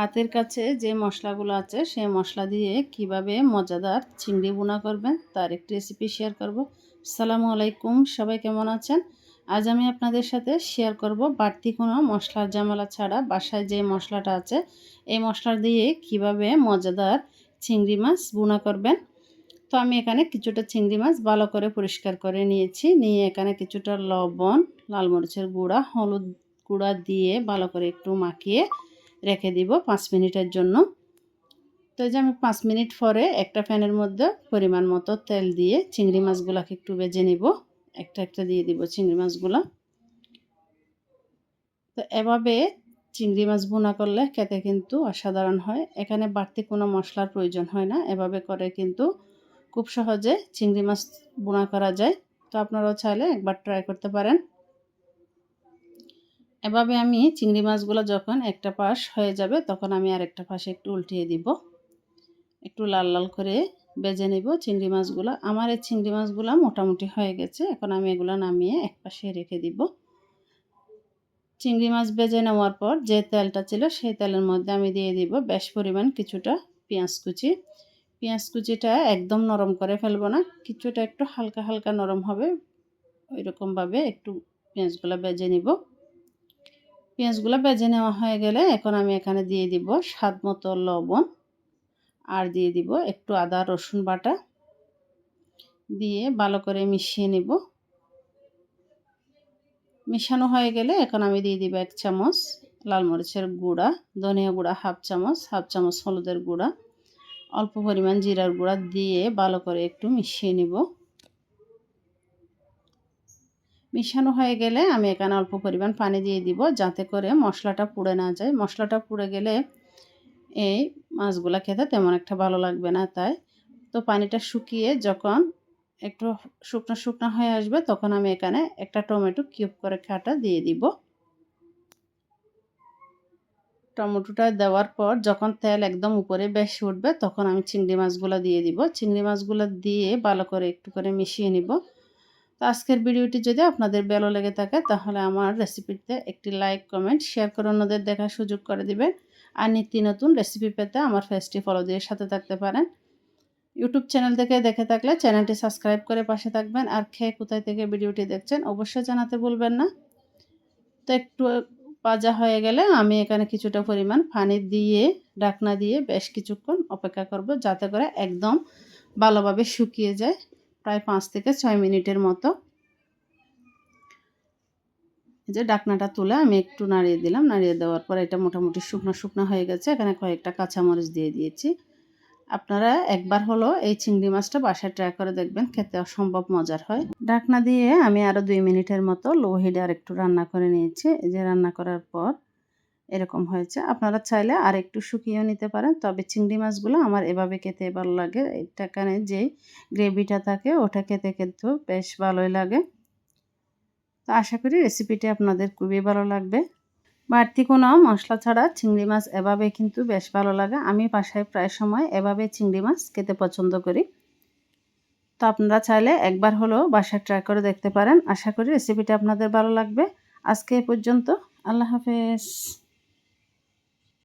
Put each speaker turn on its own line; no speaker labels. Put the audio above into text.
হাতের কাছে যে মশলাগুলো আছে, সেই মশলা দিয়ে কীভাবে মজাদার চিংড়ি বোনা করবেন, তার একটি রেসিপি শেয়ার করব। সালামু আলাইকুম, সবাই কেমন আছেন? আজ আমি আপনাদের সাথে শেয়ার করব বাড়তি কোনো মশলার জামালা ছাড়া বাসায় যে মশলাটা আছে, এই মশলা দিয়ে কীভাবে মজাদার চিংড়ি মাছ বোনা করবেন। তো আমি এখানে কিছুটা চিংড়ি মাছ ভালো করে পরিষ্কার করে নিয়েছি। নিয়ে এখানে কিছুটা লবণ, লাল মরিচের গুঁড়া, হলুদ গুঁড়া দিয়ে ভালো করে একটু মাখিয়ে রেখে দিব পাঁচ মিনিটের জন্য। তো এই যে আমি পাঁচ মিনিট পরে একটা ফ্যানের মধ্যে পরিমাণ মতো তেল দিয়ে চিংড়ি মাছগুলোকে একটু বেজে নিব। একটা একটা দিয়ে দিব চিংড়ি মাছগুলো। তো এভাবে চিংড়ি মাছ বোনা করলে খেতে কিন্তু অসাধারণ হয়। এখানে বাড়তি কোনো মশলার প্রয়োজন হয় না। এভাবে করে কিন্তু খুব সহজে চিংড়ি মাছ বোনা করা যায়। তো আপনারাও চাইলে একবার ট্রাই করতে পারেন। এভাবে আমি চিংড়ি মাছগুলো যখন একটা পাশ হয়ে যাবে, তখন আমি আরেকটা পাশে একটু উল্টিয়ে দিব। একটু লাল লাল করে বেজে নেব চিংড়ি মাছগুলো। আমার এই চিংড়ি মাছগুলো মোটামুটি হয়ে গেছে, এখন আমি এগুলো নামিয়ে এক পাশে রেখে দিব। চিংড়ি মাছ বেজে নেওয়ার পর যে তেলটা ছিল, সেই তেলের মধ্যে আমি দিয়ে দিব বেশ পরিমাণ কিছুটা পেঁয়াজ কুচি। পেঁয়াজ কুচিটা একদম নরম করে ফেলব না, কিছুটা একটু হালকা হালকা নরম হবে ওই রকমভাবে একটু পেঁয়াজগুলো বেজে নিব। পেঁয়াজগুলো বেজে নেওয়া হয়ে গেলে এখন আমি এখানে দিয়ে দিব স্বাদ মতো লবণ। আর দিয়ে দিব একটু আদা, রসুন বাটা। দিয়ে ভালো করে মিশিয়ে নেব। মিশানো হয়ে গেলে এখন আমি দিয়ে দিব এক চামচ লাল মরিচের গুঁড়া, ধনিয়া গুঁড়া হাফ চামচ হাফ চামচ হলুদের গুঁড়া। অল্প পরিমাণ জিরার গুঁড়া দিয়ে ভালো করে একটু মিশিয়ে নেব। মিশানো হয়ে গেলে আমি এখানে অল্প পরিমাণ পানি দিয়ে দিব যাতে করে মশলাটা পুড়ে না যায়। মশলাটা পুড়ে গেলে এই মাছগুলা খেতে তেমন একটা ভালো লাগবে না তাই। তো পানিটা শুকিয়ে যখন একটু শুকনো শুকনো হয়ে আসবে তখন আমি এখানে একটা টমেটো কিউব করে কাটা দিয়ে দিব। টমেটোটা দেওয়ার পর যখন তেল একদম উপরে বেশি উঠবে তখন আমি চিংড়ি মাছগুলো দিয়ে দিব। চিংড়ি মাছগুলো দিয়ে ভালো করে একটু করে মিশিয়ে নিব। তো আজকের ভিডিওটি যদি আপনাদের ভালো লেগে থাকে, তাহলে আমার রেসিপিতে একটি লাইক কমেন্ট শেয়ার করে অন্যদের দেখার সুযোগ করে দিবেন। আর নিত্য নতুন রেসিপি পেতে আমার ফেসটি ফলো দিয়ে সাথে থাকতে পারেন। ইউটিউব চ্যানেল থেকে দেখে থাকলে চ্যানেলটি সাবস্ক্রাইব করে পাশে থাকবেন। আর খেয়ে কোথায় থেকে ভিডিওটি দেখছেন অবশ্যই জানাতে ভুলবেন না। তো একটু ভাজা হয়ে গেলে আমি এখানে কিছুটা পরিমাণ পানি দিয়ে ডাকনা দিয়ে বেশ কিছুক্ষণ অপেক্ষা করব যাতে করে একদম ভালোভাবে শুকিয়ে যায়। প্রায় পাঁচ থেকে ছয় মিনিটের মতো। যে ডাকনাটা তুলে আমি একটু নাড়িয়ে দিলাম। নাড়িয়ে দেওয়ার পর এটা মোটামুটি শুকনো শুকনো হয়ে গেছে। এখানে কয়েকটা কাঁচামরিচ দিয়ে দিয়েছি। আপনারা একবার হলো এই চিংড়ি মাছটা বাসায় ট্রাই করে দেখবেন, খেতে অসম্ভব মজার হয়। ডাকনা দিয়ে আমি আরও দুই মিনিটের মতো লো হিডে একটু রান্না করে নিয়েছি। এই যে রান্না করার পর এরকম হয়েছে। আপনারা চাইলে আর একটু শুকিয়েও নিতে পারেন। তবে চিংড়ি মাছগুলো আমার এভাবে খেতে ভালো লাগে। এটা এখানে যে গ্রেভিটা থাকে, ওটা খেতে খেতেও বেশ ভালোই লাগে। তো আশা করি রেসিপিটি আপনাদের খুবই ভালো লাগবে। বাড়তি কোনো মশলা ছাড়া চিংড়ি মাছ এভাবে কিন্তু বেশ ভালো লাগে। আমি বাসায় প্রায় সময় এভাবে চিংড়ি মাছ খেতে পছন্দ করি। তো আপনারা চাইলে একবার হলেও বাসায় ট্রাই করে দেখতে পারেন। আশা করি রেসিপিটা আপনাদের ভালো লাগবে। আজকে এ পর্যন্ত। আল্লাহ হাফেজ।